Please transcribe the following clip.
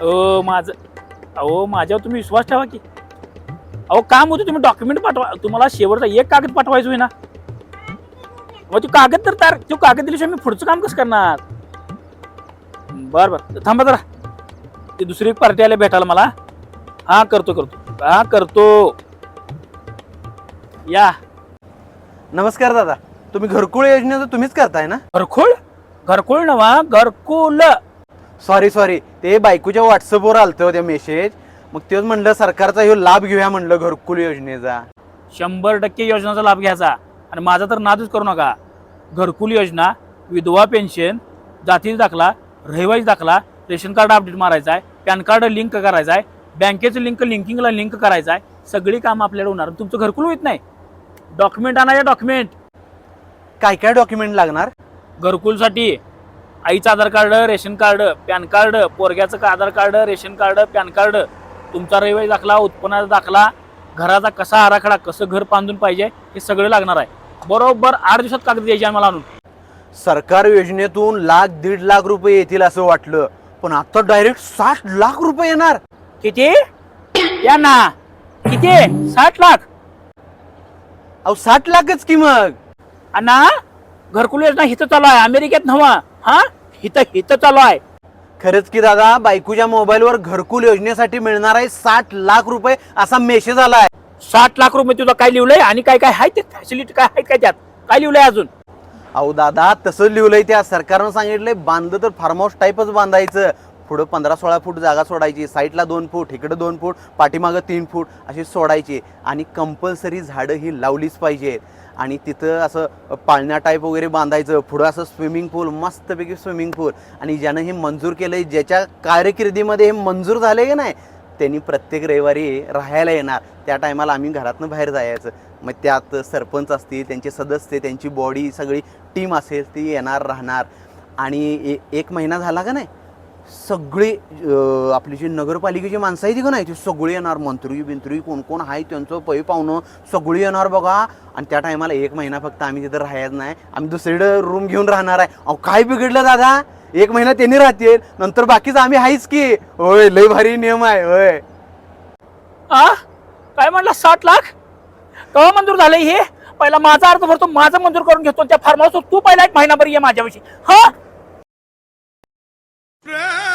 अहो माझं अहो माझ्यावर तुम्ही विश्वास ठेवा की. अहो काम होतं तुम्ही डॉक्युमेंट पाठवा. तुम्हाला शेवटचा एक कागद पाठवायचं होय ना मग तो कागद तर तयार तो कागद दिल्याशिवाय मी पुढचं काम कसं करणार? बरं बरं. थांबा जरा. ती दुसरी पार्टी आल्या भेटायला मला. हा करतो करतो. हा करतो. या. नमस्कार दादा. तुम्ही घरकुल योजनेचं तुम्हीच करताय ना? घरकुल? घरकुल नवा घरकुल. सॉरी सॉरी ते बायकोच्या व्हॉट्सअपवर आलतं होत्या मेसेज मग तेच म्हणलं सरकारचा ह्यो लाभ घेऊया म्हणलं घरकुल योजनेचा. शंभर टक्के योजनेचा लाभ घ्यायचा. आणि माझा तर नादच करू नका. घरकुल योजना विधवा पेन्शन जातीचा दाखला रहिवासी दाखला रेशन कार्ड अपडेट मारायचा आहे पॅन कार्ड लिंक करायचा आहे बँकेचं लिंक लिंकिंगला लिंक करायचं आहे सगळी कामं आपल्याला होणार. तुमचं घरकुल होत नाही. डॉक्युमेंट आणायचे डॉक्युमेंट काय काय डॉक्युमेंट लागणार? घरकुलसाठी आईचं Aadhaar card ration card PAN card पोरग्याचं Aadhaar card ration card PAN card तुमचा रहिवासी दाखला उत्पन्नाचा दाखला घराचा कसा आराखडा कसं घर बांधून पाहिजे हे सगळं लागणार आहे. बरोबर आठ दिवसात कागद द्यायचे आम्हाला आणून. सरकार योजनेतून लाख दीड लाख रुपये येतील असं वाटलं. पण आता डायरेक्ट साठ लाख रुपये येणार. किती? या ना. किती? साठ लाख. अहो साठ लाखच की मग? अण्णा घरकुल योजना हिथं चालू आहे. अमेरिकेत नव्हा. हा? हिथं हिथं चालू आहे. खरंच की दादा बायकोच्या मोबाईलवर घरकुल योजनेसाठी मिळणार आहे साठ लाख रुपये असा मेसेज आलाय. साठ लाख रुपये तुला काय लिहिलंय आणि काय काय आहे ते? फॅसिलिटी काय आहेत काय त्यात? काय लिहिलंय अजून? अहो दादा तसं लिहिलंय त्या सरकारनं सांगितलंय बांधलं तर फार्म हाऊस टाईपच बांधायचं. पुढं पंधरा सोळा फूट जागा सोडायची साईडला दोन फूट इकडं दोन फूट पाठीमागं तीन फूट अशी सोडायची. आणि कंपल्सरी झाडं ही लावलीच पाहिजेत. आणि तिथं असं पाळण्या टाईप वगैरे बांधायचं पुढं असं स्विमिंग पूल मस्तपैकी स्विमिंग पूल आणि ज्यानं हे मंजूर केलंय ज्याच्या कारकिर्दीमध्ये हे मंजूर झाले की नाही त्यांनी प्रत्येक रविवारी राहायला येणार. त्या टायमाला आम्ही घरातनं बाहेर जायचं. मग त्यात सरपंच असतील त्यांचे सदस्य त्यांची बॉडी सगळी टीम असेल ती येणार राहणार. आणि ए एक महिना झाला का नाही सगळी आपली जी नगरपालिकेची माणसं आहे ती का नाही ती सगळी येणार मंत्री बिंत्री कोण कोण आहे त्यांचं पै पाहुणं सगळी येणार बघा. आणि त्या टायमाला एक महिना फक्त आम्ही तिथं राहायचं नाही. आम्ही दुसरीकडे रूम घेऊन राहणार आहे. अहो काय बिघडलं दादा? एक महिना त्यांनी राहतील नंतर बाकीचं आम्ही आहेच की. होय लय भारी नियम आहे होय. आ? काय म्हणला साठ लाख? केव्हा मंजूर झालं हे? पहिला माझा अर्ज भरतो माझं मंजूर करून घेतो. त्या फार्म हाऊस तू पहिला एक महिनाभर ये माझ्याविषयी. हा? Yeah.